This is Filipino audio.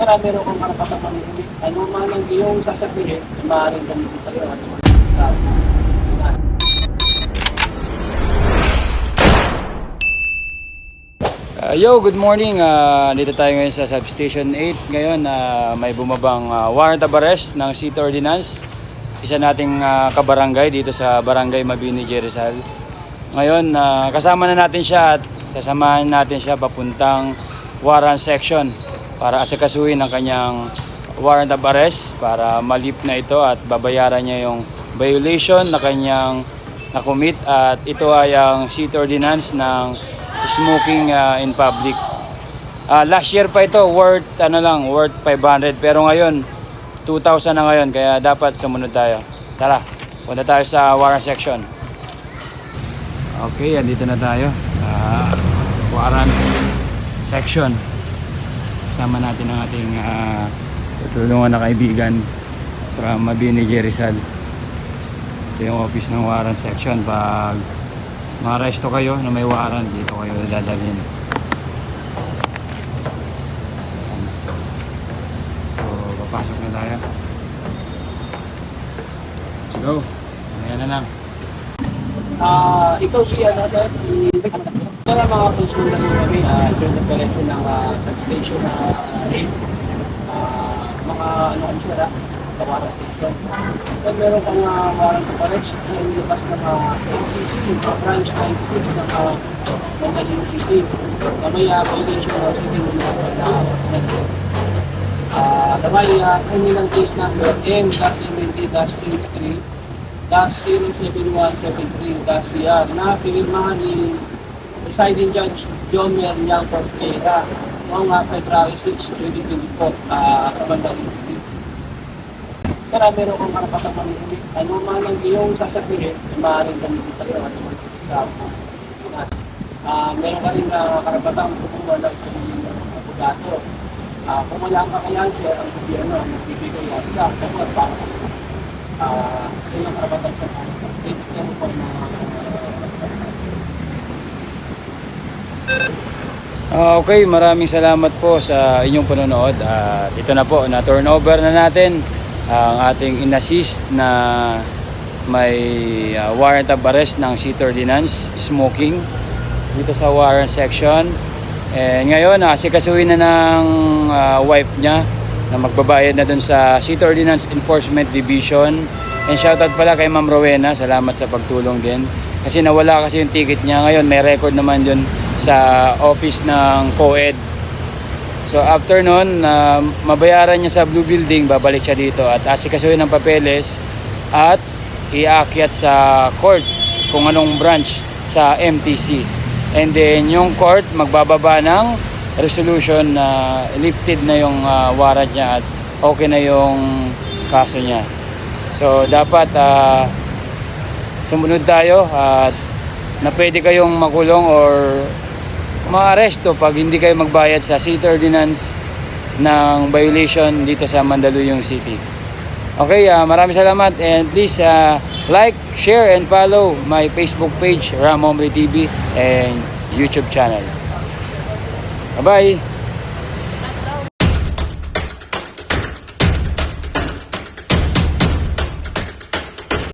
Kaya meron kang karapatang manihimik. Ano man ang iyong sasabihin, maaaring gamitin sa iyo. At Uh, yo, good morning. Uh, dito tayo ngayon sa Substation 8. Ngayon, uh, may bumabang uh, warrant of arrest ng City Ordinance. Isa nating uh, kabarangay dito sa Barangay Mabini, Jerizal. Ngayon, uh, kasama na natin siya at kasamahan natin siya papuntang warrant section para asikasuhin ang kanyang warrant of arrest para malip na ito at babayaran niya yung violation na kanyang nakumit at ito ay ang city ordinance ng smoking uh, in public. Ah, last year pa ito worth ano lang, worth 500 pero ngayon 2,000 na ngayon kaya dapat sumunod tayo. Tara, punta tayo sa warrant section. Okay, andito na tayo. Ah, warrant section. Kasama natin ang ating uh, na kaibigan from Mabini Jerizal. Ito yung office ng warrant section. Pag maaresto kayo na may warrant, dito kayo dadalhin. So, papasok na tayo. Let's go. Ayan na lang. Ah, ikaw si ano, si Kaya mga konsultan mo kami, ah, during the ng ah, substation na ah, mga ano kami sila, sa warrant section. Kaya meron kang warrant of arrest na inilabas ng ah, NTC, ah, branch 96 ng uh, Mandaling City. Na may ah, violation ng ng mga pagkakas. Ah, damay uh, case number M-MNT-23 dash 07173 dash CR na pinirmahan ni presiding judge Jomer Nyang Cortera noong uh, February 6, 2024 uh, sa Bandang. Kaya meron kang karapatang manihimik. Ano man ang iyong sasabihin, ay maaaring gamitin sa iyo at sa uh, meron ka rin uh, karapatang kumuha ng abogado. Ah, kung wala ang kakayahan siya, ang gobyerno ang magbibigay yan sa gamot para sa iyo. Yun ang karapatan sa mga kaibigan mo po ng mga Ah, Okay, maraming salamat po sa inyong panonood. At ito na po, na turnover na natin ang ating inassist na may ah, warrant of arrest ng City Ordinance, smoking, dito sa warrant section. And ngayon, asikasuhin na ng ah, wife niya na magbabayad na dun sa City Ordinance Enforcement Division. And shoutout pala kay Ma'am Rowena, salamat sa pagtulong din. Kasi nawala kasi yung ticket niya. Ngayon, may record naman dun sa office ng COED. So after nun, na mabayaran niya sa Blue Building, babalik siya dito at asikasuhin ng papeles at iakyat sa court kung anong branch sa MTC. And then yung court magbababa ng resolution na lifted na yung ah, warrant niya at okay na yung kaso niya. So dapat ah, sumunod tayo at na pwede kayong makulong or maaresto pag hindi kayo magbayad sa city ordinance ng violation dito sa Mandaluyong City. Okay, ah, maraming salamat and please ah, like, share and follow my Facebook page Ramomre TV and YouTube channel. Bye-bye!